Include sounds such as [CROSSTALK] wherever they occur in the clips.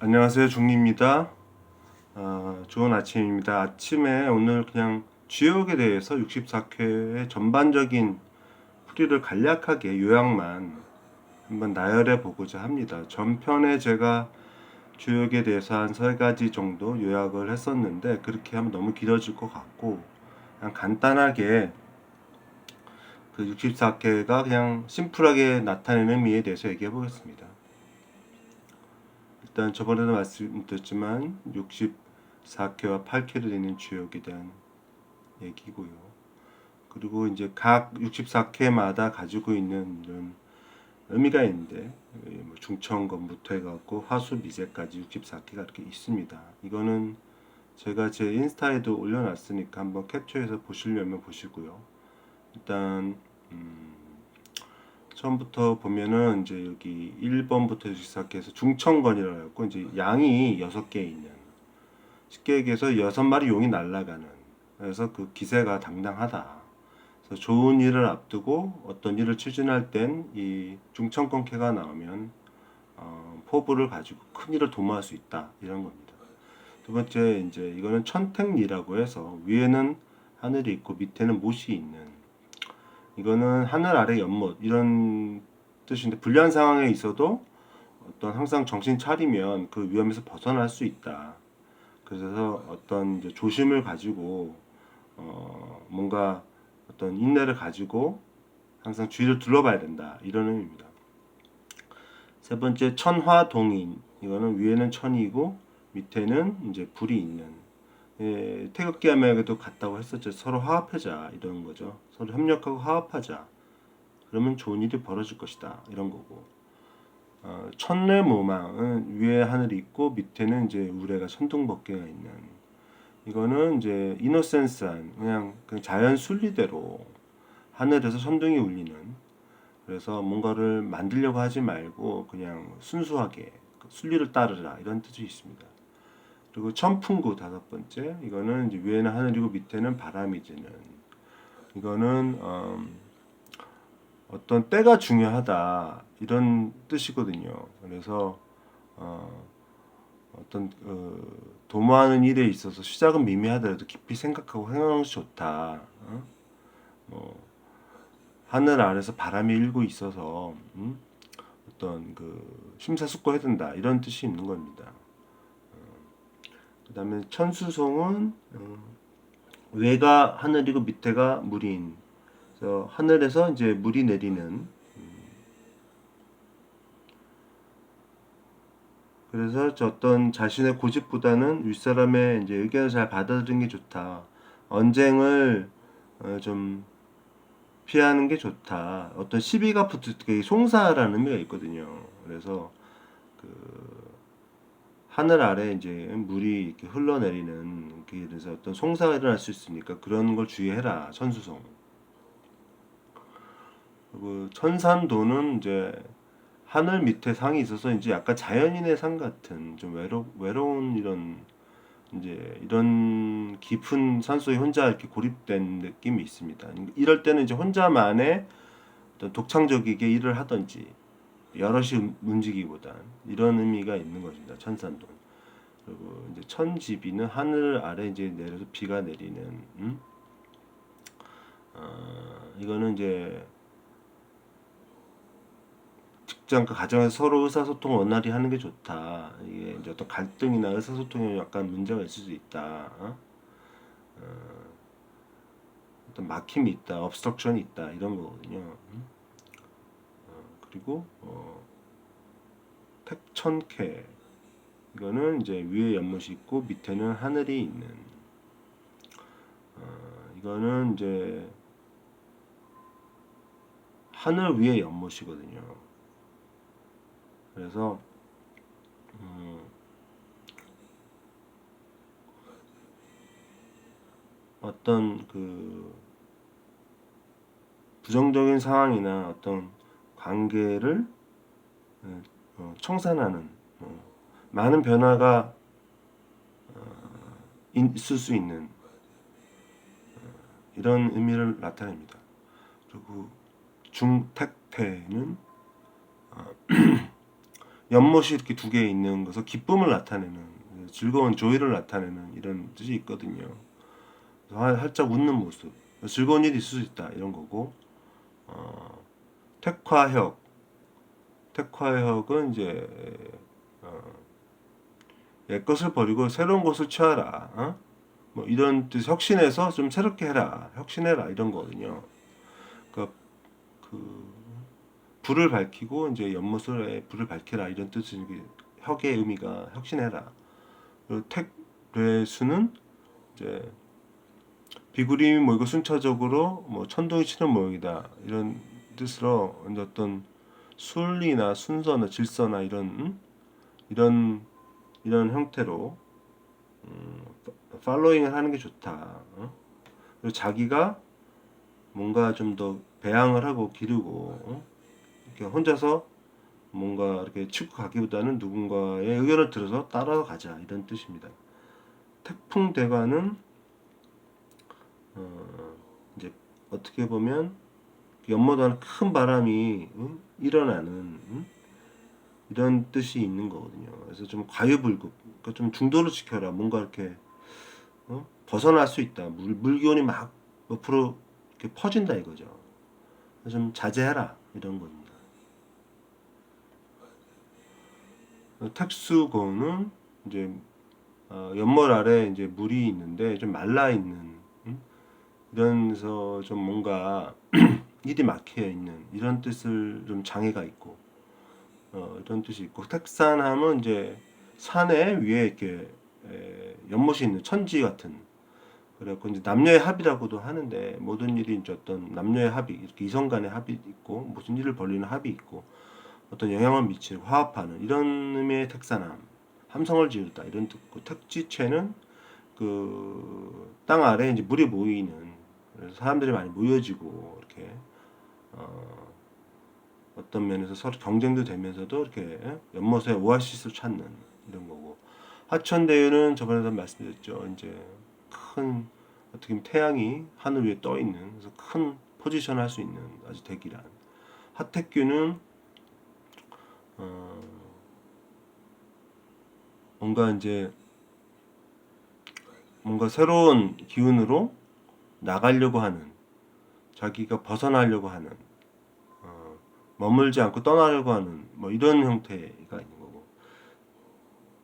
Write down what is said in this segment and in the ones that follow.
안녕하세요 중리입니다. 어, 좋은 아침입니다. 아침에 오늘 그냥 주역에 대해서 64회의 전반적인 풀이를 간략하게 요약만 한번 나열해 보고자 합니다. 전편에 제가 주역에 대해서 한 세 가지 정도 요약을 했었는데 그렇게 하면 너무 길어질 것 같고 그냥 간단하게 그 64회가 그냥 심플하게 나타내는 의미에 대해서 얘기해 보겠습니다. 일단 저번에도 말씀드렸지만 64쾌와 8쾌로 되는 주역에 대한 얘기고요. 그리고 이제 각 64쾌마다 가지고 있는 이런 의미가 있는데 뭐 중천검부터 해갖고 화수 미세까지 64쾌가 이렇게 있습니다. 이거는 제가 제 인스타에도 올려놨으니까 한번 캡처해서 보시려면 보시고요. 일단 음, 처음부터 보면은 이제 여기 1번부터 시작해서 중천건이라고 해갖고 이제 양이 6개 있는 쉽게 얘기해서 6마리 용이 날아가는 그래서 그 기세가 당당하다. 그래서 좋은 일을 앞두고 어떤 일을 추진할 땐 이 중천건캐가 나오면 어, 포부를 가지고 큰 일을 도모할 수 있다 이런 겁니다. 두 번째 이제 이거는 천택리라고 해서 위에는 하늘이 있고 밑에는 못이 있는 이거는 하늘 아래 연못 이런 뜻인데 불리한 상황에 있어도 어떤 항상 정신 차리면 그 위험에서 벗어날 수 있다. 그래서 어떤 조심을 가지고 어 뭔가 어떤 인내를 가지고 항상 주위를 둘러봐야 된다 이런 의미입니다. 세 번째 천화동인 이거는 위에는 천이고 밑에는 이제 불이 있는 예, 태극기 함에도 같다고 했었죠. 서로 화합하자 이런 거죠. 서로 협력하고 화합하자. 그러면 좋은 일이 벌어질 것이다 이런 거고. 어, 천내무망은 위에 하늘이 있고 밑에는 이제 우레가 천둥번개가 있는. 이거는 이제 이노센스한 그냥, 그냥 자연 순리대로 하늘에서 천둥이 울리는. 그래서 뭔가를 만들려고 하지 말고 그냥 순수하게 그 순리를 따르라 이런 뜻이 있습니다. 그리고 천풍구 다섯 번째 이거는 이제 위에는 하늘이고 밑에는 바람이 드는 이거는 음, 어떤 때가 중요하다 이런 뜻이거든요. 그래서 어, 어떤 어, 도모하는 일에 있어서 시작은 미미하더라도 깊이 생각하고 행하는 것이 좋다. 어? 뭐 하늘 아래서 바람이 일고 있어서 음? 어떤 그 심사숙고해야 된다 이런 뜻이 있는 겁니다. 그 다음에 천수송은 어, 외가 하늘이고 밑에가 물인 그래서 하늘에서 이제 물이 내리는 음. 그래서 저 어떤 자신의 고집보다는 윗사람의 이제 의견을 잘 받아들이는 게 좋다. 언쟁을 어, 좀 피하는 게 좋다. 어떤 시비가 붙을 때 송사라는 의미가 있거든요. 그래서 그 하늘 아래 이제 물이 이렇게 흘러내리는 그래서 어떤 송사가 일어날 수 있으니까 그런 걸 주의해라 천수송. 그리고 천산도는 이제 하늘 밑에 상이 있어서 이제 약간 자연인의 상 같은 좀 외로 외로운 이런 이제 이런 깊은 산속에 혼자 이렇게 고립된 느낌이 있습니다. 이럴 때는 이제 혼자만의 독창적이게 일을 하든지 여럿이 움직이기보단 이런 의미가 있는 것입니다. 천산돈. 그리고 이제 천지비는 하늘 아래 이제 내려서 비가 내리는. 음? 어, 이거는 이제 직장과 가정에서 서로 의사소통 원활히 하는 게 좋다. 이게 이제 어떤 갈등이나 의사소통에 약간 문제가 있을 수 있다. 어? 어, 어떤 막힘이 있다, obstruction이 있다 이런 거거든요. 음? 그리고 어, 택천캐 이거는 이제 위에 연못이 있고 밑에는 하늘이 있는 어, 이거는 이제 하늘 위에 연못이거든요. 그래서 음, 어떤 그 부정적인 상황이나 어떤 관계를 어, 청산하는 어, 많은 변화가 어, 있을 수 있는 이런 의미를 나타냅니다. 그리고 중택태는 [CLEARS THROAT] 연못이 이렇게 두 개 있는 것은 기쁨을 나타내는 즐거운 조이를 나타내는 이런 뜻이 있거든요. 살짝 웃는 모습, 즐거운 일이 있을 수 있다 이런 거고 어, 택화혁, 택화혁은 이제 어, 옛 것을 버리고 새로운 것을 취하라. 어? 뭐 이런 뜻 혁신해서 좀 새롭게 해라. 혁신해라 이런 거거든요. 그러니까 그 불을 밝히고 이제 연못에 불을 밝히라 이런 뜻이 혁의 의미가 혁신해라. 그리고 택뢰수는 이제 비구림이 모이고 순차적으로 뭐 천둥이 치는 모형이다 이런 이제 어떤 순리나 순서나 질서나 이런 음? 이런 이런 형태로 음, 팔로잉을 하는 게 좋다. 어? 그리고 자기가 뭔가 좀 더 배양을 하고 기르고 어? 이렇게 혼자서 뭔가 이렇게 치고 가기보다는 누군가의 의견을 들어서 따라가자 이런 뜻입니다. 태풍 대가는 어, 이제 어떻게 보면 연못하는 큰 바람이 음? 일어나는 음? 이런 뜻이 있는 거거든요. 그래서 좀 과유불급, 그러니까 좀 중도를 지켜라. 뭔가 이렇게 어? 벗어날 수 있다. 물, 물기운이 막 옆으로 이렇게 퍼진다 이거죠. 좀 자제해라 이런 겁니다. 택수고는 이제 어, 연못 아래 이제 물이 있는데 좀 말라 있는 음? 이런서 좀 뭔가 [CLEARS THROAT] 일이 막혀 있는 이런 뜻을 좀 장애가 있고 어, 이런 뜻이 있고 택산하면 이제 산에 위에 이렇게 에, 연못이 있는 천지 같은 그래갖고 이제 남녀의 합이라고도 하는데 모든 일이 이제 어떤 남녀의 합이 이렇게 이성 간의 합이 있고 무슨 일을 벌리는 합이 있고 어떤 영향을 미치는 화합하는 이런 의미의 택산함 함성을 지르다 이런 뜻고 택지체는 그 땅 아래 이제 물이 모이는 사람들이 많이 모여지고 이렇게 어, 어떤 면에서 서로 경쟁도 되면서도 이렇게 연못에 오아시스를 찾는 이런 거고. 하천대유는 저번에도 말씀드렸죠. 이제 큰 어떻게 보면 태양이 하늘 위에 떠 있는 그래서 큰 포지션 할수 있는 아주 대기란. 하택규는 어, 뭔가 이제 뭔가 새로운 기운으로 나가려고 하는 자기가 벗어나려고 하는 어, 머물지 않고 떠나려고 하는 뭐 이런 형태가 있는 거고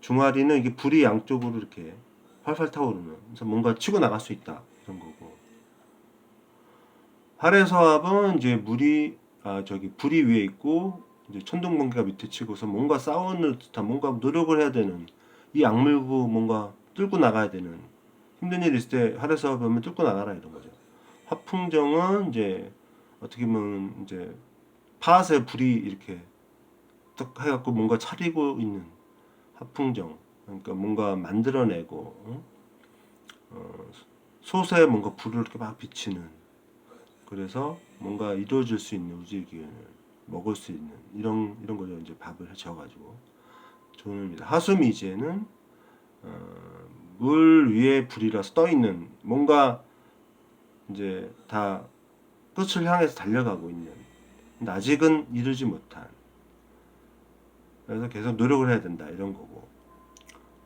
중화리는 이게 불이 양쪽으로 이렇게 활활 타오르는 그래서 뭔가 치고 나갈 수 있다 이런 거고 활해서합은 이제 물이 아 저기 불이 위에 있고 이제 천둥 번개가 밑에 치고서 뭔가 싸우는 듯한 뭔가 노력을 해야 되는 이 악물고 뭔가 뚫고 나가야 되는 힘든 일 있을 때 활해서 보면 뚫고 나가라 이런 거죠. 화풍정은 이제 어떻게 보면 이제 팥에 불이 이렇게 딱 해갖고 뭔가 차리고 있는 화풍정. 그러니까 뭔가 만들어내고 응? 어, 솥에 뭔가 불을 이렇게 막 비치는. 그래서 뭔가 이루어질 수 있는 우주의 기운을 먹을 수 있는 이런 이런 거죠. 이제 밥을 지어가지고. 좋은 의미다 하수미제는 어, 물 위에 불이라서 떠 있는 뭔가 이제 다 끝을 향해서 달려가고 있는. 아직은 이루지 못한. 그래서 계속 노력을 해야 된다 이런 거고.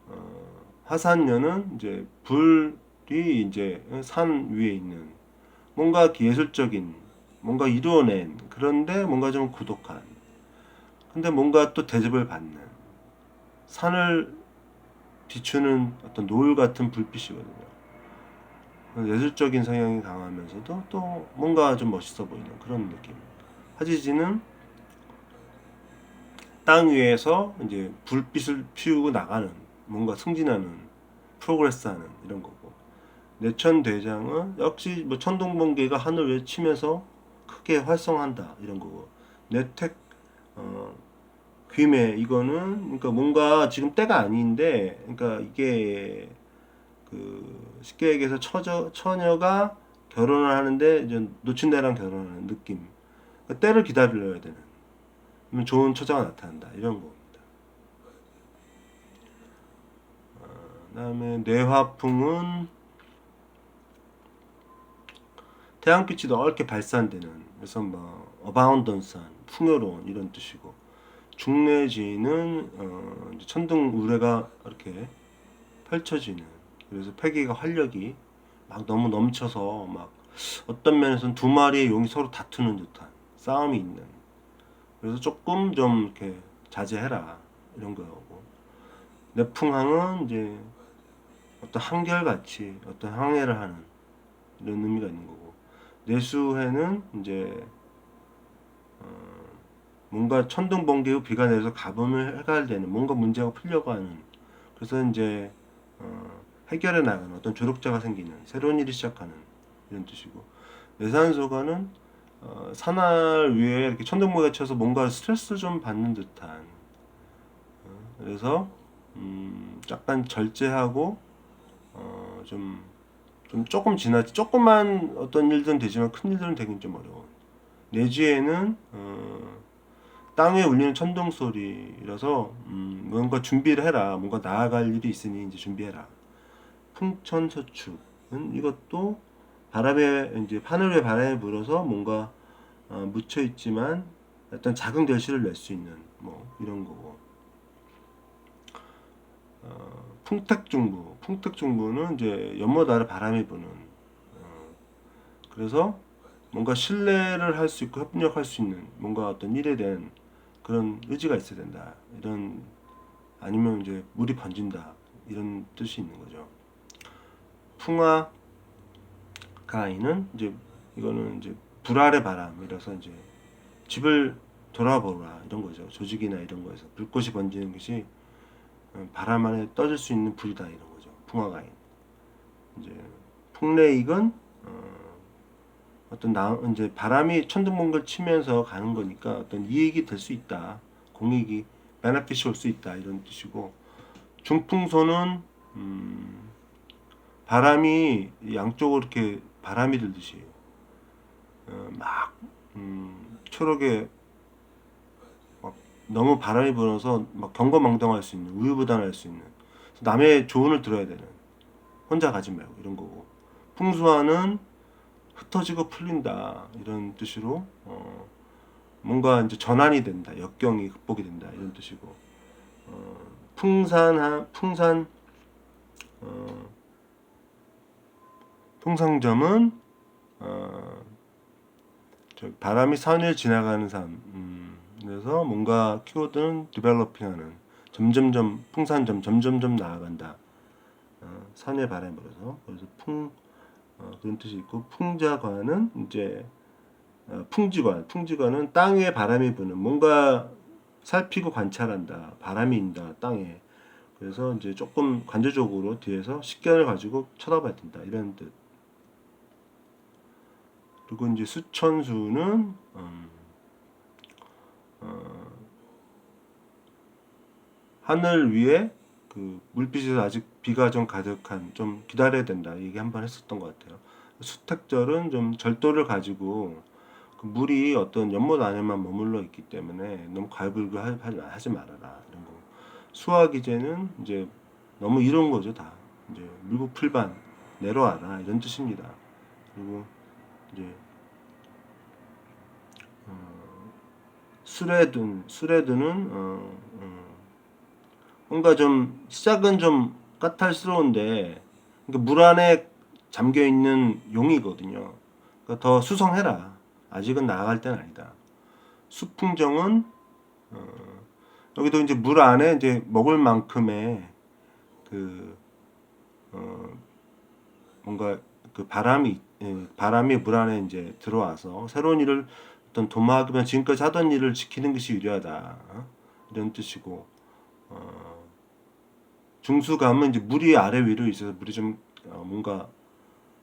어, 화산녀는 이제 불이 이제 산 위에 있는 뭔가 예술적인 뭔가 이루어낸 그런데 뭔가 좀 고독한 근데 뭔가 또 대접을 받는 산을 비추는 어떤 노을 같은 불빛이거든요. 예술적인 성향이 강하면서도 또 뭔가 좀 멋있어 보이는 그런 느낌. 하지지는 땅 위에서 이제 불빛을 피우고 나가는 뭔가 승진하는 프로그레스하는 이런 거고 내천 대장은 역시 뭐 천둥번개가 하늘 위에 치면서 크게 활성한다 이런 거고 내택 어, 귀매 이거는 그러니까 뭔가 지금 때가 아닌데 그러니까 이게 그 쉽게 얘기해서 처저 처녀가 결혼을 하는데 이제 놓친 애랑 결혼하는 느낌. 그러니까 때를 기다려야 되는. 좋은 처자가 나타난다. 이런 겁니다. 어, 그다음에 뇌화풍은 태양빛이 넓게 발산되는 그래서 뭐 어바운던스한 풍요로운 이런 뜻이고 중내지는 어, 천둥 우레가 이렇게 펼쳐지는 그래서 패기가 활력이 막 너무 넘쳐서 막 어떤 면에서는 두 마리의 용이 서로 다투는 듯한 싸움이 있는. 그래서 조금 좀 이렇게 자제해라. 이런 거고. 내 풍항은 이제 어떤 한결같이 어떤 항해를 하는 이런 의미가 있는 거고. 내수해는 이제 어, 뭔가 천둥 번개 후 비가 내려서 가뭄을 해갈되는 뭔가 문제가 풀려고 하는. 그래서 이제 어, 해결해 나가는 어떤 조력자가 생기는 새로운 일이 시작하는 이런 뜻이고 내산소가는 어, 산할 위에 이렇게 천둥번개가 쳐서 뭔가 스트레스 좀 받는 듯한 어, 그래서 음, 약간 절제하고 어, 좀, 좀 조금 지나치 조그만 어떤 일들은 되지만 큰 일들은 되긴 좀 어려운. 내지에는 어, 땅에 울리는 천둥 소리라서 음, 뭔가 준비를 해라 뭔가 나아갈 일이 있으니 이제 준비해라 풍천서축은 이것도 바람에 이제 하늘에 바람에 불어서 뭔가 어, 묻혀 있지만 어떤 작은 결실을 낼 수 있는 뭐 이런 거고. 어, 풍택중부. 풍택중부는 이제 연못 아래 바람이 부는 어, 그래서 뭔가 신뢰를 할 수 있고 협력할 수 있는 뭔가 어떤 일에 대한 그런 의지가 있어야 된다. 이런 아니면 이제 물이 번진다. 이런 뜻이 있는 거죠 풍화 가인은 이제 이거는 이제 불알의 바람이라서 이제 집을 돌아보라 이런 거죠. 조직이나 이런 거에서 불꽃이 번지는 것이 어, 바람 안에 떠질 수 있는 불이다 이런 거죠. 풍화가인. 이제 풍레익은 어, 어떤 나 이제 바람이 천둥번개를 치면서 가는 거니까 어떤 이익이 될 수 있다. 공익이 베네핏이 올 수 있다 이런 뜻이고 중풍소는 음, 바람이 양쪽으로 이렇게 바람이 들듯이 어, 막 음, 초록에 막 너무 바람이 불어서 막 경거망동할 수 있는 우유부단할 수 있는 남의 조언을 들어야 되는 혼자 가지 말고 이런 거고. 풍수화는 흩어지고 풀린다 이런 뜻으로 어, 뭔가 이제 전환이 된다 역경이 극복이 된다 이런 뜻이고. 어, 풍산 풍산 어, 풍상점은 어, 저 바람이 산 위를 지나가는 삶. 음, 그래서 뭔가 키워드는 디벨로핑하는 점점점 풍산점 점점점 나아간다. 어, 산의 바람이 불어서. 그래서 풍 어, 그런 뜻이 있고 풍자관은 이제 어, 풍지관. 풍지관은 땅에 바람이 부는 뭔가 살피고 관찰한다. 바람이 인다 땅에. 그래서 이제 조금 관조적으로 뒤에서 식견을 가지고 쳐다봐야 된다. 이런 뜻 그리고 이제 수천수는 음, 어, 하늘 위에 그 물빛에서 아직 비가 좀 가득한 좀 기다려야 된다 얘기 한번 했었던 것 같아요. 수택절은 좀 절도를 가지고 그 물이 어떤 연못 안에만 머물러 있기 때문에 너무 과불교 하- 하지 하지 말아라 이런 거. 수화기제는 이제 너무 이런 거죠 다 이제 물고 풀반 내려와라 이런 뜻입니다. 그리고 이제 어, 수레든 수레드는 어, 어, 뭔가 좀 시작은 좀 까탈스러운데 그러니까 물 안에 잠겨 있는 용이거든요. 그러니까 더 수성해라. 아직은 나아갈 때는 아니다. 수풍정은 어, 여기도 이제 물 안에 이제 먹을 만큼의 그 어, 뭔가 그 바람이 예, 바람이 물 안에 이제 들어와서 새로운 일을 어떤 도마하기만 지금까지 하던 일을 지키는 것이 유리하다 어? 이런 뜻이고 어, 중수감은 이제 물이 아래 위로 있어서 물이 좀 어, 뭔가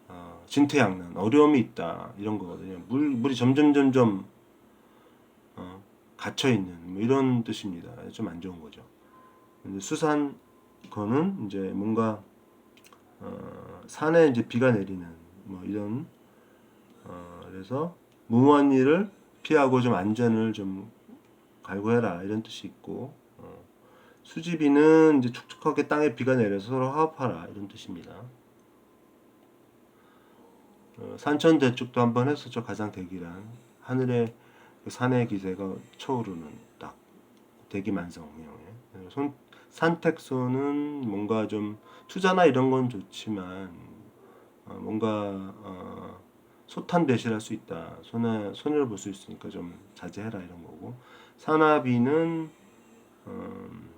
어, 진퇴양난 어려움이 있다 이런 거거든요. 물 물이 점점 점점 어, 갇혀 있는 뭐 이런 뜻입니다. 좀 안 좋은 거죠. 수산 거는 이제 뭔가 어, 산에 이제 비가 내리는 뭐 이런 어, 그래서 무모한 일을 피하고 좀 안전을 좀 갈구해라 이런 뜻이 있고 어, 수지비는 이제 촉촉하게 땅에 비가 내려서 서로 화합하라 이런 뜻입니다. 어, 산천 대축도 한번 했었죠. 가장 대기란. 하늘에 그 산의 기세가 쳐오르는 딱 대기만성형에 손 산택소는 뭔가 좀 투자나 이런 건 좋지만 어, 뭔가 어, 소탄 대실할 수 있다. 손해 손해를 볼 수 있으니까 좀 자제해라 이런 거고. 산화비는 음,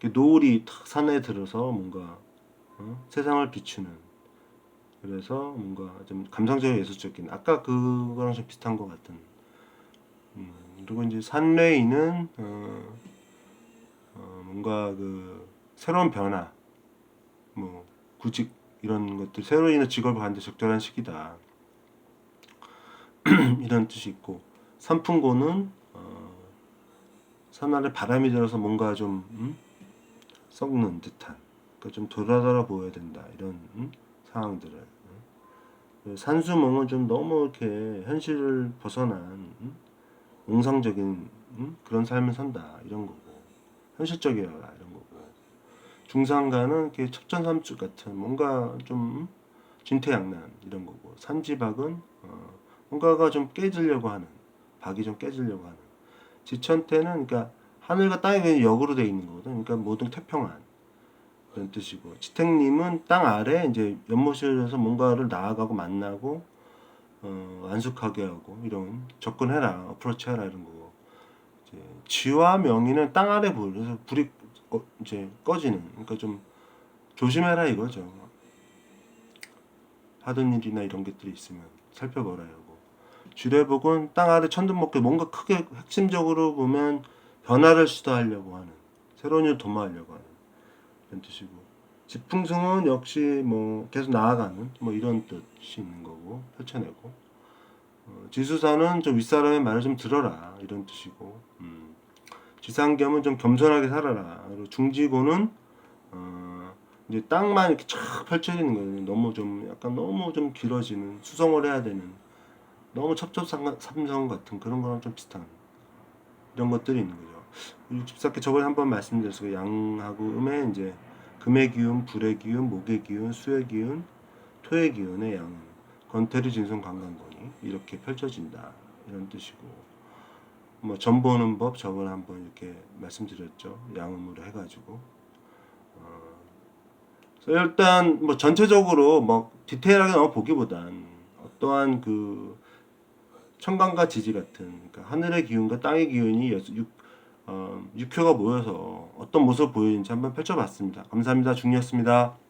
이렇게 노을이 탁 산에 들어서 뭔가 어? 세상을 비추는. 그래서 뭔가 좀 감성적인 예술적인 아까 그거랑 좀 비슷한 것 같은. 음, 그리고 이제 산레이는 어, 어, 뭔가 그 새로운 변화 뭐 구직 이런 것들 새로 있는 직업을 갖는 데 적절한 시기다 [CLEARS THROAT] 이런 뜻이 있고 산풍고는 어, 산안에 바람이 들어서 뭔가 좀 음? 썩는 듯한 그러니까 좀 돌아돌아 보여야 된다 이런 음? 상황들을 음? 산수몽은 좀 너무 이렇게 현실을 벗어난 음? 몽상적인 음? 그런 삶을 산다 이런 거고 현실적이어라 이런 거고 중상가는 이렇게 첩전삼축 같은 뭔가 좀 진퇴양난 이런 거고 산지박은 어, 뭔가가 좀 깨지려고 하는 박이 좀 깨지려고 하는. 지천태는 그러니까 하늘과 땅이 그냥 역으로 돼 있는 거거든. 그러니까 모든 태평한 그런 뜻이고. 지택님은 땅 아래 이제 연못에서 뭔가를 나아가고 만나고 어, 안숙하게 하고 이런 접근해라 어프로치해라 이런 이제 지와 명의는 땅 아래 불 그래서 불이 어, 이제 꺼지는 그러니까 좀 조심해라 이거죠. 하던 일이나 이런 것들이 있으면 살펴보라 이러고 주례복은 땅 아래 천둥목게 뭔가 크게 핵심적으로 보면 변화를 시도하려고 하는 새로운 일을 도모하려고 하는 그런 뜻이고 지풍승은 역시 뭐 계속 나아가는 뭐 이런 뜻이 있는 거고 펼쳐내고 어, 지수사는 좀 윗사람의 말을 좀 들어라 이런 뜻이고 음. 지상겸은 좀 겸손하게 살아라 그리고 중지고는 어, 이제 땅만 이렇게 쫙 펼쳐지는 거예요 너무 좀 약간 너무 좀 길어지는 수성을 해야 되는 너무 첩첩삼성 같은 그런 거랑 좀 비슷한 이런 것들이 있는 거죠. 64개 저번에 한번 말씀드렸어요. 양하고 음에 이제 금의 기운, 불의 기운, 목의 기운, 수의 기운, 토의 기운의 양은 권태리 진성 관광권 이 이렇게 펼쳐진다 이런 뜻이고 뭐 전보는 법 저번에 한번 이렇게 말씀드렸죠. 양음으로 해가지고 어, 그래서 일단 뭐 전체적으로 뭐 디테일하게 너무 보기보단 어떠한 그 천간과 지지 같은 그러니까 하늘의 기운과 땅의 기운이 육, 어, 육효가 모여서 어떤 모습을 보이는지 한번 펼쳐봤습니다. 감사합니다. 중이었습니다.